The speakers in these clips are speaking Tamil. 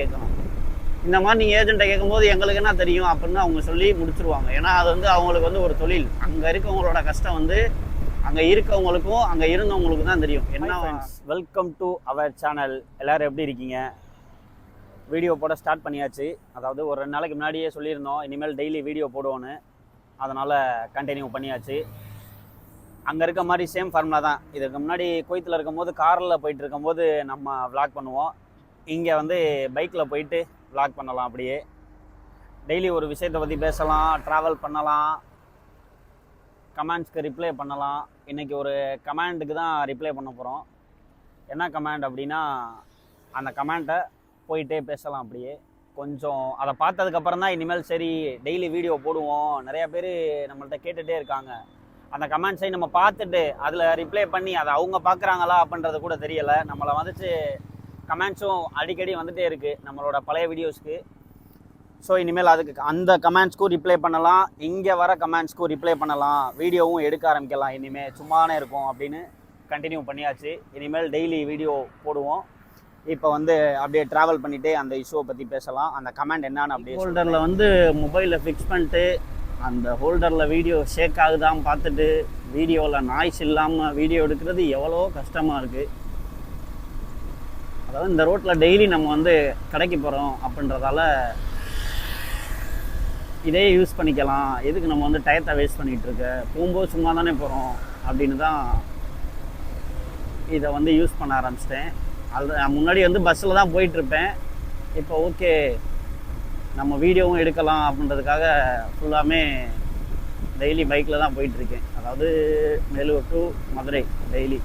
கேட்கணும். இந்த மாதிரி நீங்கள் ஏஜென்ட்டை கேட்கும்போது எங்களுக்கு என்ன தெரியும் அப்படின்னு அவங்க சொல்லி முடிச்சிருவாங்க. ஏன்னா அது வந்து அவங்களுக்கு வந்து ஒரு தொழில். அங்கே இருக்கவங்களோட கஷ்டம் வந்து அங்கே இருக்கவங்களுக்கும் அங்கே இருந்தவங்களுக்கும் தான் தெரியும். என்ன வெல்கம் டு அவர் சேனல் எல்லோரும் எப்படி இருக்கீங்க? வீடியோ போட ஸ்டார்ட் பண்ணியாச்சு. அதாவது ஒரு ரெண்டு நாளைக்கு முன்னாடியே சொல்லியிருந்தோம் இனிமேல் டெய்லி வீடியோ போடுவோன்னு அதனால் கண்டினியூ பண்ணியாச்சு. அங்கே இருக்க மாதிரி சேம் ஃபார்முலா தான். இதுக்கு முன்னாடி கோயத்தில் இருக்கும்போது காரில் போயிட்டு இருக்கும்போது நம்ம விளாக் பண்ணுவோம். இங்கே வந்து பைக்கில் போயிட்டு விளாக் பண்ணலாம் அப்படியே. டெய்லி ஒரு விஷயத்தை பற்றி பேசலாம் ட்ராவல் பண்ணலாம் கமெண்ட்ஸ்க்கு ரிப்ளை பண்ணலாம். இன்றைக்கி ஒரு கமாண்டுக்கு தான் ரிப்ளை பண்ண போகிறோம் என்ன கமெண்ட் அப்படின்னா அந்த கமெண்ட்டை போயிட்டே பேசலாம் அப்படியே. கொஞ்சம் அதை பார்த்ததுக்கப்புறம் தான் இனிமேல் சரி டெய்லி வீடியோ போடுவோம். நிறையா பேர் நம்மள்ட்ட கேட்டுகிட்டே இருக்காங்க. அந்த கமெண்ட்ஸை நம்ம பார்த்துட்டு அதில் ரிப்ளை பண்ணி அதை அவங்க பார்க்குறாங்களா அப்படின்றது கூட தெரியலை. நம்மளை வந்துச்சு கமெண்ட்ஸும் அடிக்கடி வந்துகிட்டே இருக்குது நம்மளோட பழைய வீடியோஸ்க்கு ஸோ இனிமேல் அதுக்கு அந்த கமெண்ட்ஸ்க்கும் ரிப்ளை பண்ணலாம். இங்கே வர கமெண்ட்ஸ்க்கும் ரிப்ளை பண்ணலாம். வீடியோவும் எடுக்க ஆரம்பிக்கலாம். இனிமேல் சும்மானே இருக்கும் அப்படின்னு கண்டினியூ பண்ணியாச்சு. இனிமேல் டெய்லி வீடியோ போடுவோம். இப்போ வந்து அப்படியே ட்ராவல் பண்ணிவிட்டு அந்த இஷ்யூவை பற்றி பேசலாம். அந்த கமெண்ட் என்னன்னு அப்படியே ஹோல்டரில் வந்து மொபைலில் ஃபிக்ஸ் பண்ணிட்டு அந்த ஹோல்டரில் வீடியோ ஷேக் ஆகுதான்னு பார்த்துட்டு வீடியோவில் நாய்ஸ் இல்லாமல் வீடியோ எடுக்கிறது எவ்வளோ கஷ்டமாக இருக்குது அதாவது இந்த ரோட்டில் டெய்லி நம்ம வந்து கடைக்கு போகிறோம் அப்படின்றதால இதே யூஸ் பண்ணிக்கலாம். எதுக்கு நம்ம வந்து டயத்தை வேஸ்ட் பண்ணிகிட்டு இருக்க? போகும்போது சும்மா தானே போகிறோம் அப்படின்னு தான் இதை வந்து யூஸ் பண்ண ஆரம்பிச்சிட்டேன். அது நான் முன்னாடி வந்து பஸ்ஸில் தான் போயிட்டுருப்பேன் இப்போ ஓகே நம்ம வீடியோவும் எடுக்கலாம் அப்படின்றதுக்காக ஃபுல்லாமே டெய்லி பைக்கில் தான் போயிட்டுருக்கேன் அதாவது Melur to Madurai daily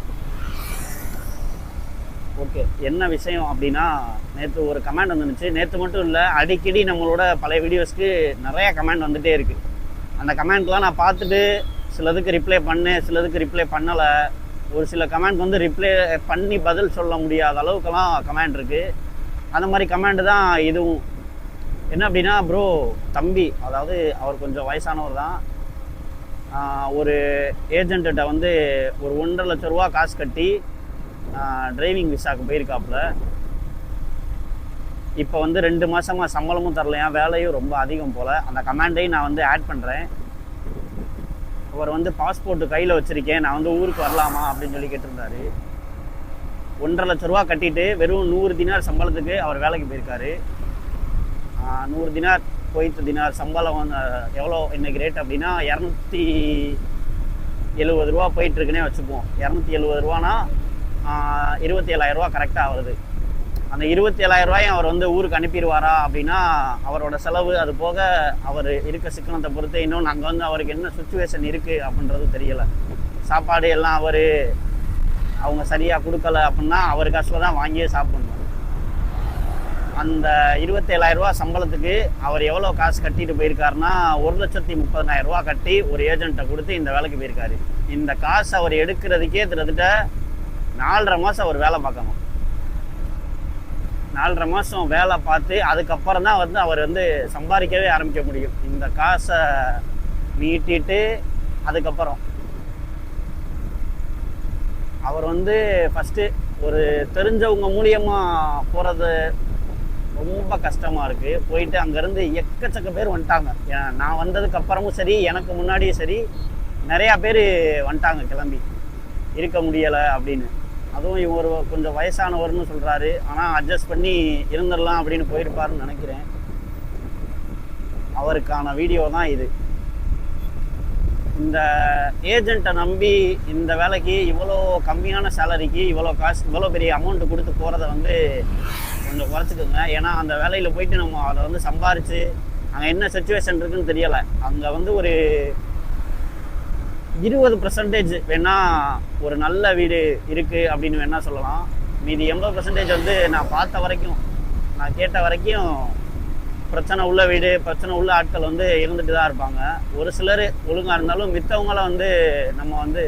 okay. என்ன விஷயம் அப்படின்னா நேற்று ஒரு கமெண்ட் வந்துருந்துச்சு. நேற்று மட்டும் இல்லை அடிக்கடி நம்மளோட பழைய வீடியோஸ்க்கு நிறையா கமெண்ட் வந்துகிட்டே இருக்குது அந்த கமெண்ட்லாம் நான் பார்த்துட்டு சிலதுக்கு ரிப்ளை பண்ணேன் சிலதுக்கு ரிப்ளை பண்ணலை. ஒரு சில கமெண்ட் வந்து ரிப்ளை பண்ணி பதில் சொல்ல முடியாத அளவுக்கெல்லாம் கமெண்ட் இருக்குது அந்த மாதிரி கமெண்ட் தான் இதுவும். என்ன அப்படின்னா ப்ரோ தம்பி அதாவது அவர் கொஞ்சம் வயசானவர் தான். ஒரு ஏஜென்ட்ட வந்து ஒரு ஒன்றரை லட்ச ரூபா காசு கட்டி டிரைவிங் விசாக்கு போயிருக்காப்புல. இப்போ வந்து ரெண்டு மாதமாக சம்பளமும் தரலையா? வேலையும் ரொம்ப அதிகம் போல். அந்த கமாண்டையும் நான் வந்து ஆட் பண்ணுறேன் அவர் வந்து பாஸ்போர்ட்டு கையில் வச்சுருக்கேன். நான் வந்து ஊருக்கு வரலாமா அப்படின்னு சொல்லி கேட்டிருந்தாரு. ஒன்றரை லட்ச ரூபா கட்டிட்டு வெறும் நூறு தினார் சம்பளத்துக்கு அவர் வேலைக்கு போயிருக்காரு. நூறு தினார் போயிட்டு தினார் சம்பளம் வந்து எவ்வளோ இன்றைக்கி ரேட் அப்படின்னா இரநூத்தி எழுபது ரூபா போயிட்டுருக்குன்னே வச்சுப்போம். இரநூத்தி எழுபது ரூபானா இருபத்தி ஏழாயிரம் ரூபா கரெக்டாக வருது அந்த இருபத்தி ஏழாயிரம் ரூபாயும் அவர் வந்து ஊருக்கு அனுப்பிடுவாரா அப்படின்னா அவரோட செலவு அது போக அவர் இருக்க சிக்கனத்தை பொறுத்து இன்னும் அங்கே வந்து அவருக்கு என்ன சுச்சுவேஷன் இருக்குது அப்படின்றது தெரியலை. சாப்பாடு எல்லாம் அவர் அவங்க சரியாக கொடுக்கல அப்படின்னா அவர் காசில் தான் வாங்கியே சாப்பிடணும். அந்த இருபத்தேழாயிரம் ரூபா சம்பளத்துக்கு அவர் எவ்வளோ காசு கட்டிட்டு போயிருக்காருன்னா ஒரு லட்சத்தி முப்பதனாயிரம் ரூபா கட்டி ஒரு ஏஜென்ட்டை கொடுத்து இந்த வேலைக்கு போயிருக்காரு. இந்த காசு அவர் எடுக்கிறதுக்கே கிட்டத்தட்ட நாலரை மாதம் அவர் வேலை பார்க்கணும் நாலரை மாதம் வேலை பார்த்து அதுக்கப்புறம் தான் வந்து அவர் வந்து சம்பாதிக்கவே ஆரம்பிக்க முடியும். இந்த காசை நீட்டிட்டு அதுக்கப்புறம். அவர் வந்து ஃபஸ்ட்டு ஒரு தெரிஞ்சவங்க மூலியமாக போகிறது ரொம்ப கஷ்டமாக இருக்குது போயிட்டு அங்கேருந்து எக்கச்சக்க பேர் வந்துட்டாங்க. ஏன் நான் வந்ததுக்கு அப்புறமும் சரி எனக்கு முன்னாடியும் சரி நிறையா பேர் வந்துட்டாங்க கிளம்பி. இருக்க முடியலை அப்படின்னு. அதுவும் இவர் கொஞ்சம் வயசானவர்னு சொல்கிறாரு ஆனால் அட்ஜஸ்ட் பண்ணி இருந்துடலாம் அப்படின்னு போயிருப்பாருன்னு நினைக்கிறேன். அவருக்கான வீடியோ தான் இது. இந்த ஏஜென்ட்டை நம்பி இந்த வேலைக்கு இவ்வளோ கம்மியான சேலரிக்கு இவ்வளோ காசு இவ்வளோ பெரிய அமௌண்ட் கொடுத்து போகிறத வந்து கொஞ்சம் குறைச்சிக்கோங்க. ஏன்னா அந்த வேலையில் போயிட்டு நம்ம அதை வந்து சம்பாரித்து அங்கே என்ன சுச்சுவேஷன் இருக்குன்னு தெரியலை. அங்கே வந்து ஒரு இருபது பர்சன்டேஜ் வேணால் ஒரு நல்ல வீடு இருக்குது அப்படின்னு வேணால் சொல்லலாம். மீதி எண்பது பர்சன்டேஜ் வந்து நான் பார்த்த வரைக்கும் நான் கேட்ட வரைக்கும் பிரச்சனை உள்ள வீடு பிரச்சனை உள்ள ஆட்கள் வந்து இருந்துட்டு தான் இருப்பாங்க. ஒரு சிலர் ஒழுங்காக இருந்தாலும் மித்தவங்கள வந்து நம்ம வந்து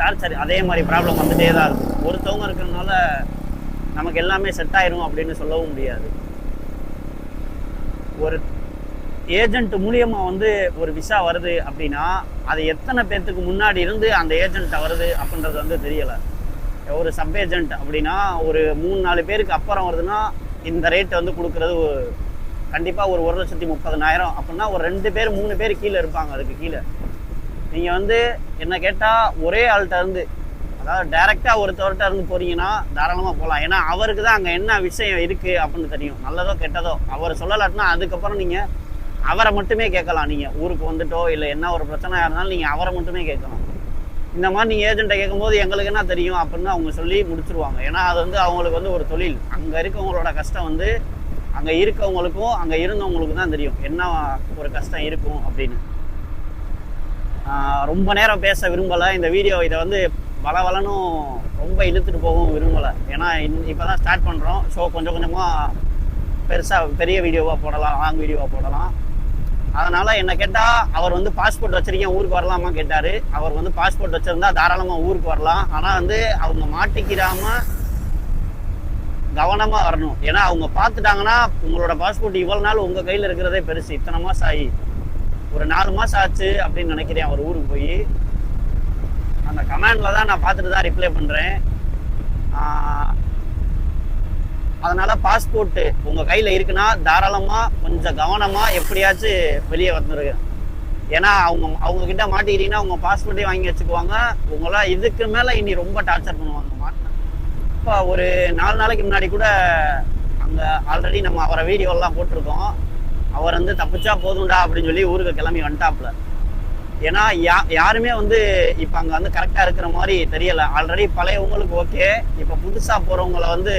டார்ச்சர் அதே மாதிரி ப்ராப்ளம் வந்துட்டே தான் இருக்கும். ஒருத்தவங்க இருக்கிறதுனால நமக்கு எல்லாமே செட் ஆயிரும் அப்படின்னு சொல்லவும் முடியாது. ஒரு ஏஜென்ட் மூலியமாக வந்து ஒரு விசா வருது அப்படின்னா அது எத்தனை பேர்த்துக்கு முன்னாடி இருந்து அந்த ஏஜென்ட் வருது அப்படின்றது வந்து தெரியலை. ஒரு சப் ஏஜென்ட் அப்படின்னா ஒரு மூணு நாலு பேருக்கு அப்புறம் வருதுன்னா இந்த ரேட் வந்து கொடுக்குறது கண்டிப்பாக ஒரு ஒரு லட்சத்தி முப்பதனாயிரம் அப்படின்னா ஒரு ரெண்டு பேர் மூணு பேர் கீழே இருப்பாங்க அதுக்கு கீழே. நீங்கள் வந்து என்ன கேட்டால் ஒரே ஆள்கிட்ட இருந்து அதாவது டைரெக்டாக ஒருத்தவர்கிட்ட இருந்து போகிறீங்கன்னா தாராளமாக போகலாம் ஏன்னா அவருக்கு தான் அங்கே என்ன விஷயம் இருக்குது அப்படின்னு தெரியும். நல்லதோ கெட்டதோ அவர் சொல்லலாட்டினா அதுக்கப்புறம் நீங்கள் அவரை மட்டுமே கேட்கலாம். நீங்கள் ஊருக்கு வந்துட்டோ இல்லை என்ன ஒரு பிரச்சனையாக இருந்தாலும் நீங்கள் அவரை மட்டுமே கேட்கலாம் இந்த மாதிரி நீங்கள் ஏஜென்ட்டை கேட்கும்போது எங்களுக்கு என்ன தெரியும் அப்படின்னு அவங்க சொல்லி முடிச்சிருவாங்க. ஏன்னா அது வந்து அவங்களுக்கு வந்து ஒரு தொழில். அங்கே இருக்கவங்களோட கஷ்டம் வந்து அங்கே இருக்கவங்களுக்கும் அங்கே இருந்தவங்களுக்கும் தான் தெரியும். என்ன ஒரு கஷ்டம் இருக்கும் அப்படின்னு. ரொம்ப நேரம் பேச விரும்பலை. இந்த வீடியோ இதை வந்து வள வளனும் ரொம்ப இழுத்துட்டு போகவும் விரும்பலை. ஏன்னா இப்போ தான் ஸ்டார்ட் பண்ணுறோம் ஸோ கொஞ்சம் கொஞ்சமாக பெருசாக பெரிய வீடியோவாக போடலாம் லாங் வீடியோவாக போடலாம். அதனால் என்ன கேட்டால் அவர் வந்து பாஸ்போர்ட் வச்சிருக்கேன் ஊருக்கு வரலாமா கேட்டார். அவர் வந்து பாஸ்போர்ட் வச்சுருந்தா தாராளமாக ஊருக்கு வரலாம். ஆனால் வந்து அவங்க மாட்டிக்கிறாம கவனமாக வரணும். ஏன்னா அவங்க பார்த்துட்டாங்கன்னா உங்களோட பாஸ்போர்ட் இவ்வளோ நாள் உங்கள் கையில் இருக்கிறதே பெருசு. இத்தனை மாதம் ஆகி ஒரு நாலு மாதம் ஆச்சு அப்படின்னு நினைக்கிறேன் அவர் ஊருக்கு போய். அந்த கமெண்டில் தான் நான் பார்த்துட்டு தான் ரிப்ளை பண்ணுறேன் அதனால பாஸ்போர்ட்டு உங்கள் கையில் இருக்குன்னா தாராளமாக கொஞ்சம் கவனமாக எப்படியாச்சும் வெளியே வந்துருங்க. ஏன்னா அவங்க அவங்க கிட்ட மாட்டிக்கிட்டீங்கன்னா உங்கள் பாஸ்போர்ட்டே வாங்கி வச்சுக்குவாங்க. உங்களாம் இதுக்கு மேலே இனி ரொம்ப டார்ச்சர் பண்ணுவாங்க. மாட்டினா இப்போ ஒரு நாலு நாளைக்கு முன்னாடி கூட அங்கே ஆல்ரெடி நம்ம அவரை வீடியோலாம் போட்டிருக்கோம். அவர் வந்து தப்பிச்சா போதும்டா அப்படின்னு சொல்லி ஊருக்கு கிளம்பி வந்துட்டாப்புல. ஏன்னா யா யாருமே வந்து இப்போ அங்கே வந்து கரெக்டாக இருக்கிற மாதிரி தெரியலை. ஆல்ரெடி பழையவங்களுக்கு ஓகே இப்போ புதுசாக போகிறவங்கள வந்து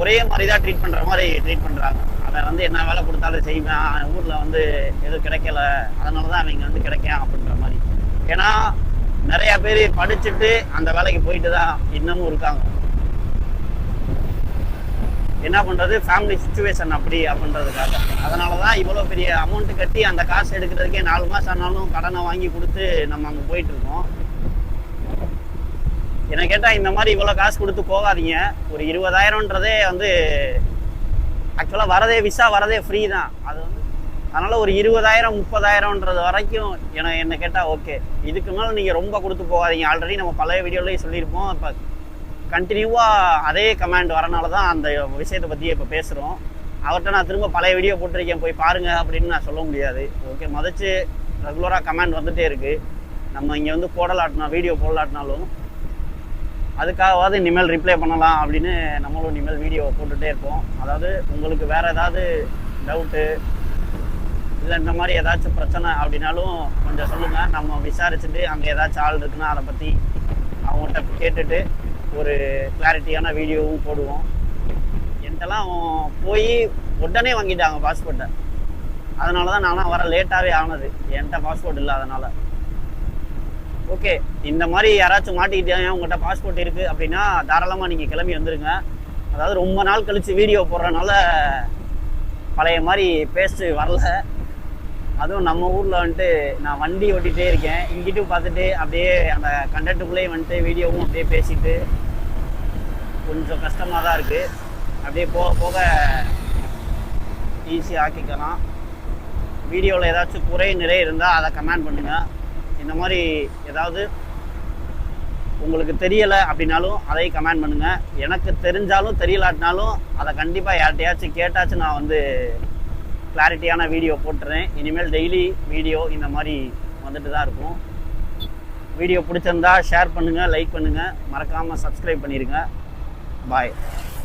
ஒரே மாதிரி தான் ட்ரீட் பண்ணுற மாதிரி ட்ரீட் பண்ணுறாங்க அவன் வந்து என்ன வேலை கொடுத்தாலும் செய்வேன் ஊரில் வந்து எதுவும் கிடைக்கல. அதனால தான் அவங்க வந்து கிடைக்கேன் அப்படின்ற மாதிரி. ஏன்னா நிறையா பேர் படிச்சுட்டு அந்த வேலைக்கு போயிட்டு தான் இன்னமும் இருக்காங்க. என்ன பண்ணுறது ஃபேமிலி சுச்சுவேஷன் அப்படி அப்படின்றதுக்காக. அதனால தான் இவ்வளோ பெரிய அமௌண்ட்டு கட்டி அந்த காசு எடுக்கிறதுக்கே நாலு மாதம் ஆனாலும் கடனை வாங்கி கொடுத்து நம்ம அங்கே போயிட்டுருக்கோம் என்னை கேட்டால் இந்த மாதிரி இவ்வளோ காசு கொடுத்து போகாதீங்க. ஒரு இருபதாயிரம்ன்றதே வந்து ஆக்சுவலாக வரதே விசா வரதே ஃப்ரீ தான். அது வந்து அதனால் ஒரு இருபதாயிரம் முப்பதாயிரம்ன்றது வரைக்கும் என என்னை கேட்டால் ஓகே இதுக்கு மேலே நீங்கள் ரொம்ப கொடுத்து போகாதீங்க. ஆல்ரெடி நம்ம பழைய வீடியோலேயே சொல்லியிருப்போம். இப்போ கண்டினியூவாக அதே கமாண்ட் வரனால தான் அந்த விஷயத்தை பற்றி இப்போ பேசுகிறோம் அவர்கிட்ட நான் திரும்ப பழைய வீடியோ போட்டிருக்கேன். போய் பாருங்கள் அப்படின்னு நான் சொல்ல முடியாது. ஓகே மதிச்சு ரெகுலராக கமெண்ட் வந்துகிட்டே இருக்குது நம்ம இங்கே வந்து போடலாட்டினா வீடியோ போடலாட்டினாலும் அதுக்காகவாது இனிமேல் ரிப்ளை பண்ணலாம் அப்படின்னு நம்மளும் இனிமேல் வீடியோ போட்டுகிட்டே இருப்போம். அதாவது உங்களுக்கு வேறு ஏதாவது டவுட்டு இல்லை இந்த மாதிரி ஏதாச்சும் பிரச்சனை அப்படின்னாலும் கொஞ்சம் சொல்லுங்கள் நம்ம விசாரிச்சுட்டு அங்கே ஏதாச்சும் ஆள் இருக்குன்னா அதை பற்றி அவங்கள்ட்ட கேட்டுட்டு ஒரு கிளாரிட்டியான வீடியோவும் போடுவோம். என்கிட்டலாம் போய் உடனே வாங்கிட்டாங்க பாஸ்போர்ட்டை அதனால தான் நானும் வர லேட்டாகவே ஆனது. என்கிட்ட பாஸ்போர்ட் அதனால். ஓகே இந்த மாதிரி யாராச்சும் மாட்டிக்கிட்டே உங்கள்கிட்ட பாஸ்போர்ட் இருக்குது அப்படின்னா தாராளமாக நீங்கள் கிளம்பி வந்துடுங்க அதாவது ரொம்ப நாள் கழித்து வீடியோ போடுறனால பழைய மாதிரி பேஸ்ட் வரல. அதுவும் நம்ம ஊரில் வந்துட்டு நான் வண்டி ஓட்டிகிட்டே இருக்கேன். இங்கிட்டு பார்த்துட்டு அப்படியே அந்த கண்டக்டுக்குள்ளேயே வந்துட்டு வீடியோவும் அப்படியே பேசிட்டு கொஞ்சம் கஷ்டமாக தான் இருக்குது அப்படியே போக போக ஈஸியாக ஆக்கிக்கலாம். வீடியோவில் ஏதாச்சும் குறை நிறை இருந்தால் அதை கமெண்ட் பண்ணுங்கள் இந்த மாதிரி ஏதாவது உங்களுக்கு தெரியலை அப்படின்னாலும் அதை கமெண்ட் பண்ணுங்கள் எனக்கு தெரிஞ்சாலும் தெரியலாட்டினாலும் அதை கண்டிப்பாக யார்கிட்டயாச்சும் கேட்டாச்சும் நான் வந்து கிளாரிட்டியான வீடியோ போட்டுறேன். இனிமேல் டெய்லி வீடியோ இந்த மாதிரி வந்துட்டு தான் இருக்கும். வீடியோ பிடிச்சிருந்தா ஷேர் பண்ணுங்கள் லைக் பண்ணுங்கள் மறக்காமல் சப்ஸ்கிரைப் பண்ணிடுங்க பாய்